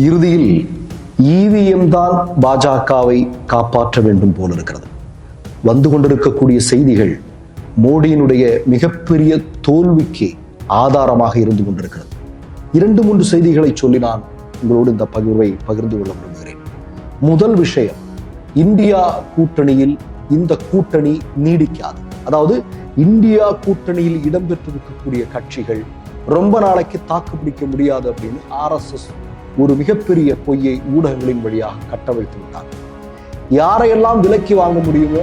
இறுதியில் இவிஎம் தான் பாஜகவை காப்பாற்ற வேண்டும் போல இருக்கிறது. வந்து கொண்டிருக்கக்கூடிய செய்திகள் மோடியினுடைய மிகப்பெரிய தோல்விக்கு ஆதாரமாக இருந்து கொண்டிருக்கிறது. இரண்டு மூன்று செய்திகளை சொல்லி நான் உங்களோடு இந்த பகிர்வை பகிர்ந்து கொள்ள விரும்புகிறேன். முதல் விஷயம் இந்தியா கூட்டணியில் இந்த கூட்டணி நீடிக்காது. அதாவது இந்தியா கூட்டணியில் இடம்பெற்றிருக்கக்கூடிய கட்சிகள் ரொம்ப நாளைக்கு தாக்கு பிடிக்க முடியாது அப்படின்னு ஆர்எஸ்எஸ் ஒரு மிகப்பெரிய பொய்யை ஊடகங்களின் வழியாக கட்டவிழ்த்து விட்டார் யாரையெல்லாம் விலக்கி வாங்க முடியுமோ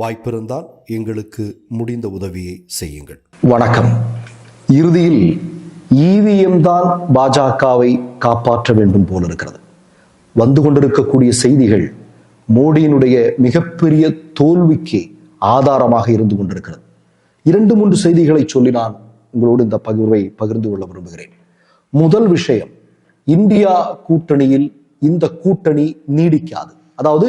வாய்ப்பிருந்தால் எங்களுக்கு முடிந்த உதவியை செய்யுங்கள். வணக்கம். இறுதியில் இவிஎம் தான் பாஜகவை காப்பாற்ற வேண்டும் போல இருக்கிறது. வந்து கொண்டிருக்கக்கூடிய செய்திகள் மோடியினுடைய மிகப்பெரிய தோல்விக்கு ஆதாரமாக இருந்து கொண்டிருக்கிறது. இரண்டு மூன்று செய்திகளை சொல்லி நான் உங்களோடு இந்த பகிர்வை பகிர்ந்து கொள்ள விரும்புகிறேன். முதல் விஷயம் இந்தியா கூட்டணியில் இந்த கூட்டணி நீடிக்காது. அதாவது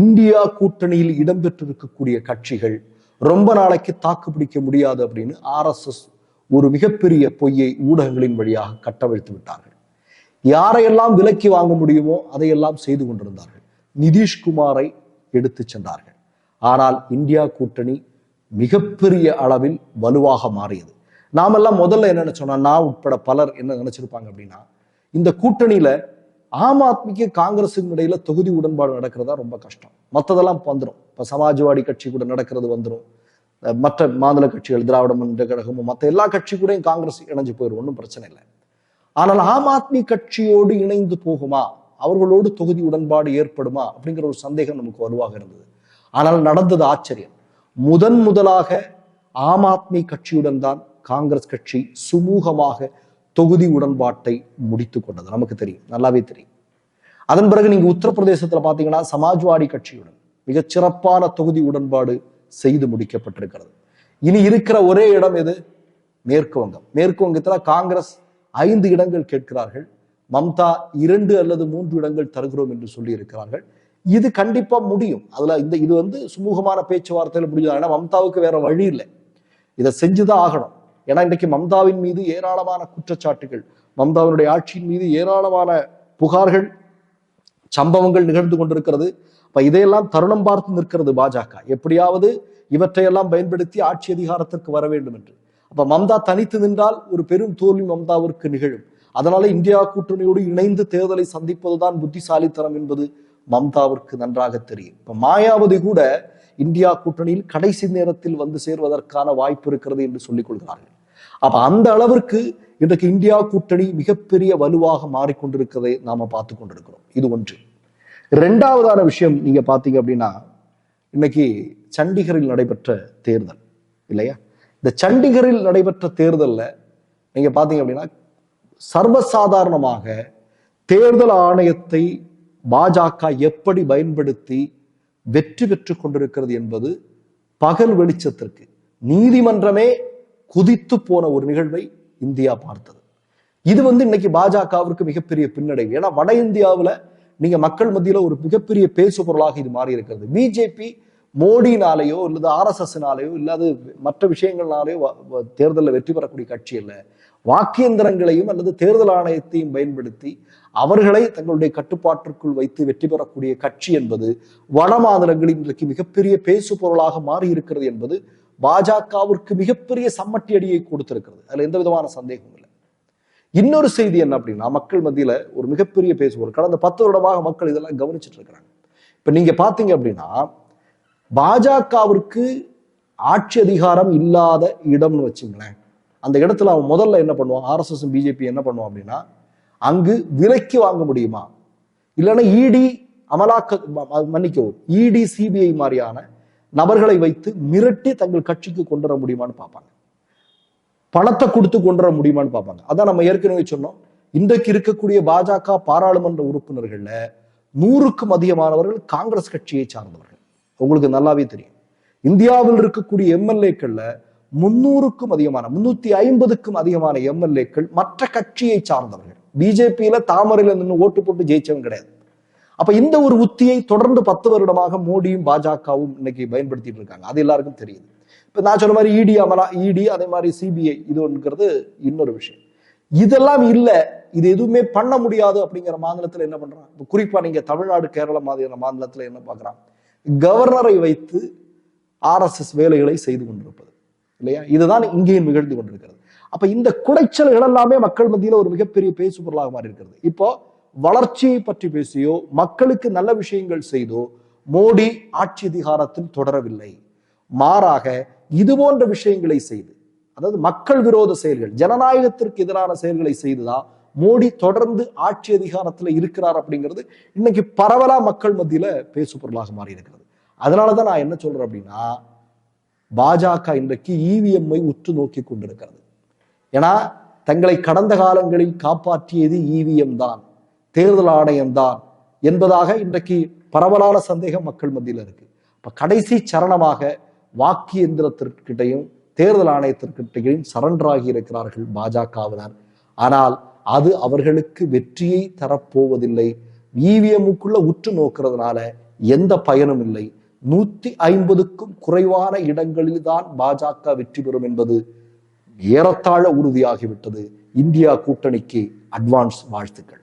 இந்தியா கூட்டணியில் இடம்பெற்றிருக்கக்கூடிய கட்சிகள் ரொம்ப நாளைக்கு தாக்கு பிடிக்க முடியாது அப்படின்னு ஆர்எஸ்எஸ் ஒரு மிகப்பெரிய பொய்யை ஊடகங்களின் வழியாக கட்டவிழ்த்து விட்டார்கள். யாரையெல்லாம் விலக்கி வாங்க முடியுமோ அதையெல்லாம் செய்து கொண்டிருந்தார்கள். நிதிஷ்குமாரை எடுத்து சென்றார்கள். ஆனால் இந்தியா கூட்டணி மிகப்பெரிய அளவில் வலுவாக மாறியது. நாமெல்லாம் முதல்ல என்ன நினைச்சோம்னா நான் உட்பட பலர் என்ன நினைச்சிருப்பாங்க அப்படின்னா இந்த கூட்டணியில ஆம் ஆத்மிக்கு காங்கிரஸுக்கும் இடையில தொகுதி உடன்பாடு நடக்கிறதா ரொம்ப கஷ்டம். மற்றதெல்லாம் வந்துடும் இப்ப சமாஜ்வாடி கட்சி கூட நடக்கிறது வந்துடும் மற்ற மாநில கட்சிகள் திராவிட முன்னேற்ற கழகமும் மற்ற எல்லா கட்சி கூடயும் காங்கிரஸ் இணைஞ்சு போயிடும் ஒன்றும் பிரச்சனை இல்லை. ஆனால் ஆம் ஆத்மி கட்சியோடு இணைந்து போகுமா? அவர்களோடு தொகுதி உடன்பாடு ஏற்படுமா? அப்படிங்கிற ஒரு சந்தேகம் நமக்கு வருவாக இருந்தது. ஆனால் நடந்தது ஆச்சரியம். முதன் முதலாக ஆம் ஆத்மி கட்சியுடன் தான் காங்கிரஸ் கட்சி சுமூகமாக தொகுதி உடன்பாட்டை முடித்து கொண்டது. நமக்கு தெரியும். நல்லாவே தெரியும். அதன் பிறகு நீங்க உத்தரப்பிரதேசத்துல பாத்தீங்கன்னா சமாஜ்வாடி கட்சியுடன் மிகச் சிறப்பான தொகுதி உடன்பாடு செய்து முடிக்கப்பட்டிருக்கிறது. இனி இருக்கிற ஒரே இடம் எது? மேற்கு வங்கம். மேற்கு வங்கத்துல காங்கிரஸ் ஐந்து இடங்கள் கேட்கிறார்கள். மம்தா இரண்டு அல்லது மூன்று இடங்கள் தருகிறோம் என்று சொல்லி இருக்கிறார்கள் இது கண்டிப்பா முடியும். அதுல இந்த இது வந்து சுமூகமான பேச்சுவார்த்தையில முடிஞ்சது ஏன்னா மம்தாவுக்கு வேற வழி இல்லை. இதை செஞ்சுதான் ஆகணும். ஏன்னா இன்றைக்கு மம்தாவின் மீது ஏராளமான குற்றச்சாட்டுகள் மம்தாவினுடைய ஆட்சியின் மீது ஏராளமான புகார்கள் சம்பவங்கள் நிகழ்ந்து கொண்டிருக்கிறது. அப்ப இதையெல்லாம் தருணம் பார்த்து நிற்கிறது பாஜக. எப்படியாவது இவற்றையெல்லாம் பயன்படுத்தி ஆட்சி அதிகாரத்திற்கு வர வேண்டும் என்று. அப்ப மம்தா தனித்து நின்றால் ஒரு பெரும் தோல்வி மம்தாவிற்கு நிகழும். அதனால இந்தியா கூட்டணியோடு இணைந்து தேர்தலை சந்திப்பதுதான் புத்திசாலித்தனம் என்பது மம்தாவிற்கு நன்றாக தெரியும். இப்ப மாயாவதி கூட இந்தியா கூட்டணியில் கடைசி நேரத்தில் வந்து சேர்வதற்கான வாய்ப்பு இருக்கிறது என்று சொல்லிக் கொள்கிறார்கள். அப்ப அந்த அளவிற்கு இன்றைக்கு இந்தியா கூட்டணி மிகப்பெரிய வலுவாக மாறிக்கொண்டிருக்கிறதை நாம பார்த்து கொண்டிருக்கிறோம். இது ஒன்று. இரண்டாவதான விஷயம் நீங்க பாத்தீங்க அப்படின்னா இன்னைக்கு சண்டிகரில் நடைபெற்ற தேர்தல் இல்லையா? இந்த சண்டிகரில் நடைபெற்ற தேர்தலில் நீங்க பாத்தீங்க அப்படின்னா சர்வசாதாரணமாக தேர்தல் ஆணையத்தை பாஜக எப்படி பயன்படுத்தி வெற்றி பெற்று கொண்டிருக்கிறது என்பது பகல் வெளிச்சத்திற்கு நீதிமன்றமே குதித்து போன ஒரு நிகழ்வை இந்தியா பார்த்தது. இது வந்து இன்னைக்கு பாஜகவிற்கு மிகப்பெரிய பின்னடைவு. ஏன்னா வட இந்தியாவுல நீங்க மக்கள் மத்தியில ஒரு மிகப்பெரிய பேசு பொருளாக இது மாறி இருக்கிறது பிஜேபி மோடினாலேயோ அல்லது ஆர்எஸ்எஸ்னாலேயோ இல்லாத மற்ற விஷயங்கள்னாலேயோ வ- தேர்தலில் வெற்றி பெறக்கூடிய கட்சி அல்ல. வாக்கியந்திரங்களையும் அல்லது தேர்தல் ஆணையத்தையும் பயன்படுத்தி அவர்களை தங்களுடைய கட்டுப்பாட்டிற்குள் வைத்து வெற்றி பெறக்கூடிய கட்சி என்பது வட மாநிலங்களில் இன்றைக்கு மிகப்பெரிய பேசு பொருளாக மாறி இருக்கிறது என்பது பாஜகவிற்கு மிகப்பெரிய சம்மட்டி அடியை கொடுத்திருக்கிறது. அதுல எந்த விதமான சந்தேகமும் இல்லை. இன்னொரு செய்தி என்ன அப்படின்னா மக்கள் மத்தியில ஒரு மிகப்பெரிய பேசுபொருள். கடந்த பத்து வருடமாக மக்கள் இதெல்லாம் கவனிச்சிட்டு இருக்கிறாங்க இப்ப நீங்க பாத்தீங்க அப்படின்னா பாஜகவிற்கு ஆட்சி அதிகாரம் இல்லாத இடம்னு வச்சுங்களேன். அந்த இடத்துல அவன் முதல்ல என்ன பண்ணுவான்? ஆர்எஸ்எஸ் பிஜேபி என்ன பண்ணுவான் அப்படின்னா அங்கு விலைக்கு வாங்க முடியுமா? இல்லைன்னா இடி அமலாக்க மன்னிக்கவும் இடி சிபிஐ மாதிரியான நபர்களை வைத்து மிரட்டி தங்கள் கட்சிக்கு கொண்டு வர முடியுமான்னு பார்ப்பாங்க. பணத்தை கொடுத்து கொண்டு வர முடியுமான்னு பார்ப்பாங்க. அதான் நம்ம ஏற்கனவே சொன்னோம். இன்றைக்கு இருக்கக்கூடிய பாஜக பாராளுமன்ற உறுப்பினர்கள்ல நூறுக்கும் அதிகமானவர்கள் காங்கிரஸ் கட்சியை சார்ந்தவர்கள். உங்களுக்கு நல்லாவே தெரியும். இந்தியாவில் இருக்கக்கூடிய எம்எல்ஏக்கள்ல முன்னூறுக்கும் அதிகமான முன்னூத்தி ஐம்பதுக்கும் அதிகமான எம்எல்ஏக்கள் மற்ற கட்சியை சார்ந்தவர்கள். பிஜேபியில தாமரையில நின்று ஓட்டு போட்டு ஜெயிச்சவன் கிடையாது. அப்ப இந்த ஒரு உத்தியை தொடர்ந்து பத்து வருடமாக மோடியும் பாஜகவும் இன்னைக்கு பயன்படுத்திட்டு இருக்காங்க. அது எல்லாருக்கும் தெரியுது. இப்ப நான் சொன்ன மாதிரி இடி அமலா இடி அதே மாதிரி சிபிஐ இது இன்னொரு விஷயம். இதெல்லாம் இல்ல இது எதுவுமே பண்ண முடியாது அப்படிங்கிற மாநிலத்துல என்ன பண்றான் குறிப்பா நீங்க தமிழ்நாடு கேரள மாதிரியான மாநிலத்துல என்ன பார்க்கறான் கவர்னரை வைத்து ஆர்எஸ்எஸ் வேலைகளை செய்து கொண்டிருப்பது. இல்லையா? இதுதான் இங்கேயும் நிகழ்ந்து கொண்டிருக்கிறது. அப்ப இந்த குடைச்சல்கள் எல்லாமே மக்கள் மத்தியில ஒரு மிகப்பெரிய பேசு பொருளாக மாறி இருக்கிறது இப்போ வளர்ச்சியை பற்றி பேசியோ மக்களுக்கு நல்ல விஷயங்கள் செய்தோ மோடி ஆட்சி அதிகாரத்தில் தொடரவில்லை. மாறாக இது போன்ற விஷயங்களை செய்து அதாவது மக்கள் விரோத செயல்கள் ஜனநாயகத்திற்கு எதிரான செயல்களை செய்துதான் மோடி தொடர்ந்து ஆட்சி அதிகாரத்துல இருக்கிறார் அப்படிங்கிறது இன்னைக்கு பரவலா மக்கள் மத்தியில பேசு பொருளாக மாறி இருக்கிறது அதனாலதான் நான் என்ன சொல்றேன் அப்படின்னா பாஜக இன்றைக்கு இவிஎம்ஐ உற்று நோக்கி கொண்டிருக்கிறது. ஏன்னா தங்களை கடந்த காலங்களில் காப்பாற்றியது இவிஎம் தான். தேர்தல் ஆணையம் தான் என்பதாக இன்றைக்கு பரவலான சந்தேகம் மக்கள் மத்தியில் இருக்கு. இப்ப கடைசி சரணமாக வாக்கு எந்திரத்திற்கிட்டையும் தேர்தல் ஆணையத்திற்கிட்டையும் சரண்டராகி இருக்கிறார்கள் பாஜகவினர். ஆனால் அது அவர்களுக்கு வெற்றியை தரப்போவதில்லை. இவிஎம்முக்குள்ள உற்று நோக்கிறதுனால எந்த பயனும் இல்லை. நூத்தி ஐம்பதுக்கும் குறைவான இடங்களில் தான் பாஜக வெற்றி பெறும் என்பது ஏறத்தாழ உறுதியாகிவிட்டது. இந்தியா கூட்டணிக்கு அட்வான்ஸ் வாழ்த்துக்கள்.